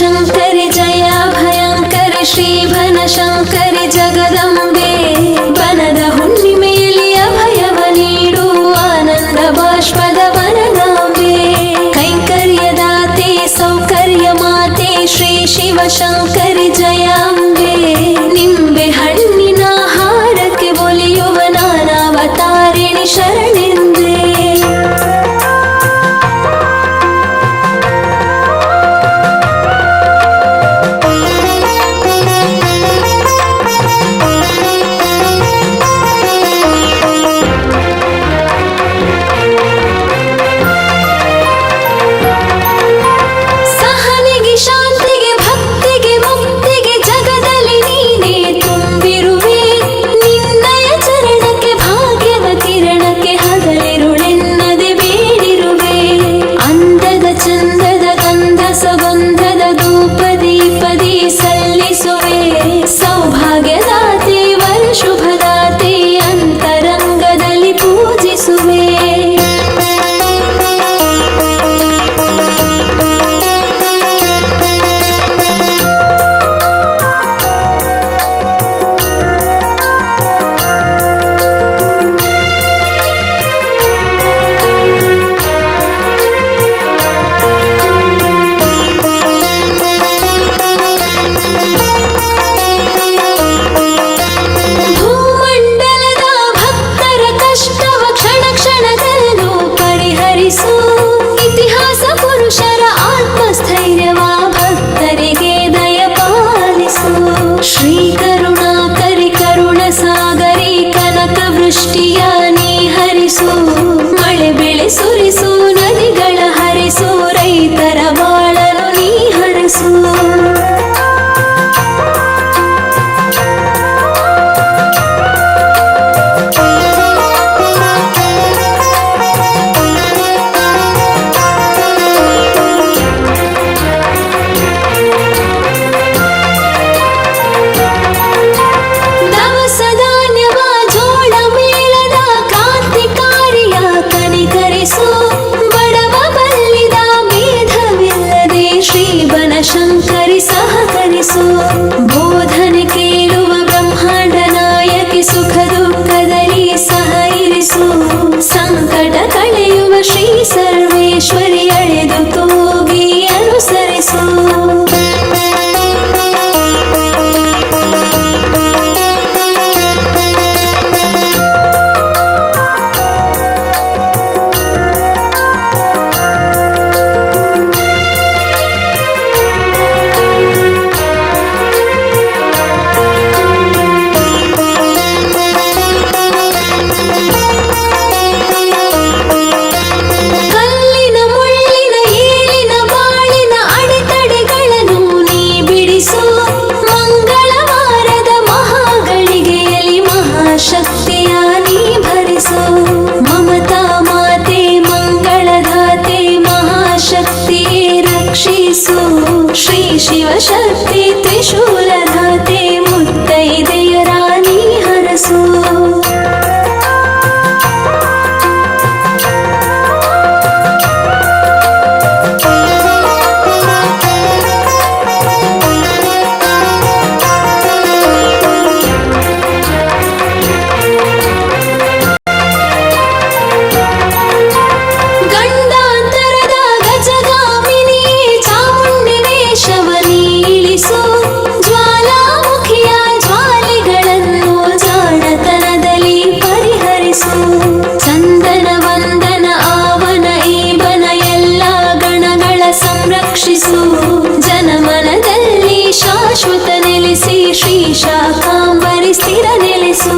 ocean. Shivshakti त्रिषु ಜ್ವಲಿಸು ಜ್ವಾಲಾಮುಖಿಯ ಜ್ವಾಲೆಗಳನ್ನು ಜಾಣತನದಲ್ಲಿ ಪರಿಹರಿಸು. ಚಂದನ ವಂದನ, ಆವನ ಈವನ ಎಲ್ಲ ಗಣಗಳ ಸಂರಕ್ಷಿಸು. ಜನಮನದಲ್ಲಿ ಶಾಶ್ವತ ನೆಲೆಸಿ ಶ್ರೀ ಶಾಕಾಂಬರಿ ಸ್ಥಿರ ನೆಲೆಸು.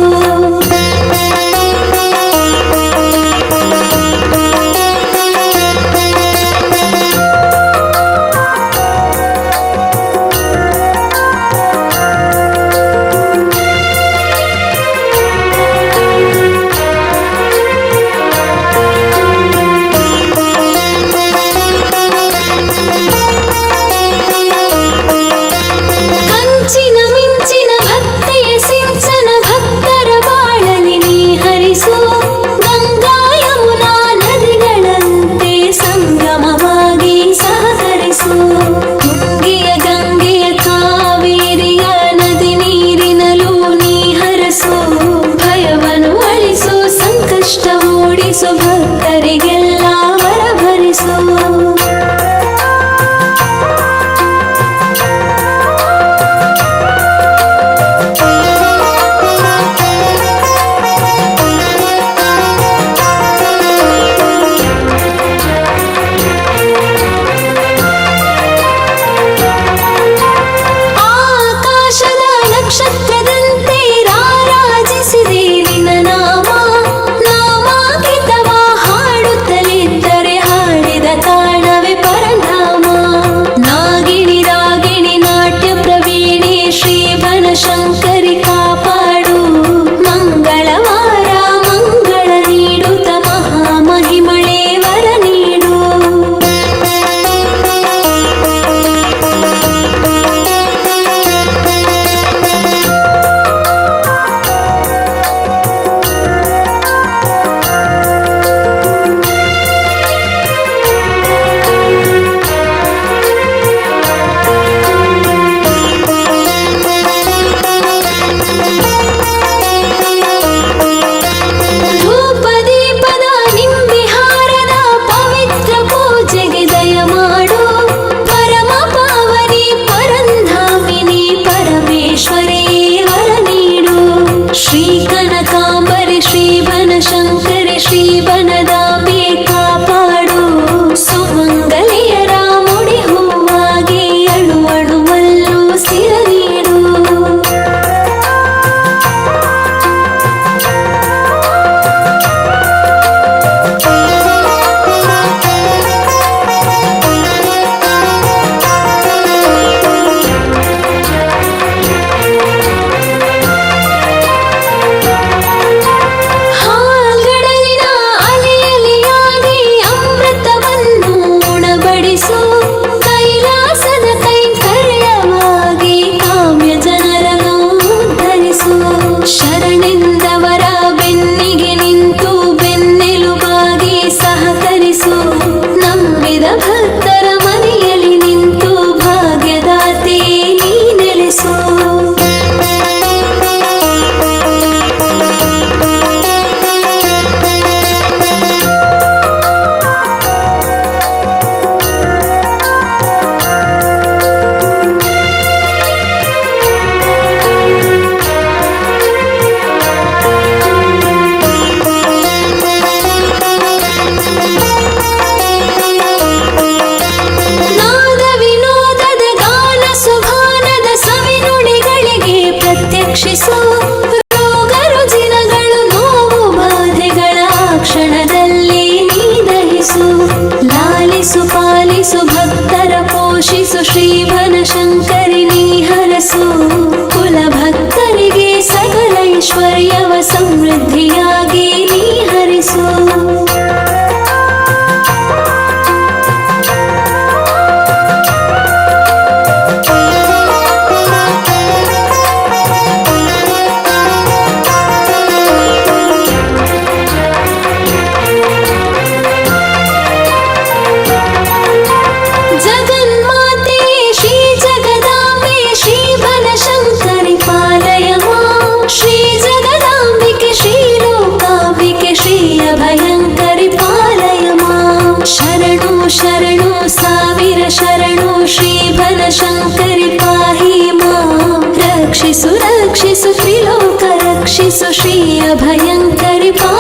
ऐश्वर्य ಸಾವಿರ ಶರಣು ಶ್ರೀ ಬನಶಂಕರಿ ಪಾಹಿ ಮಾಂ ರಕ್ಷಿಸು ರಕ್ಷಿಸು ತ್ರಿಲೋಕ ರಕ್ಷಿಸು ಶ್ರೀ ಅಭಯಂಕರಿ ಪಾ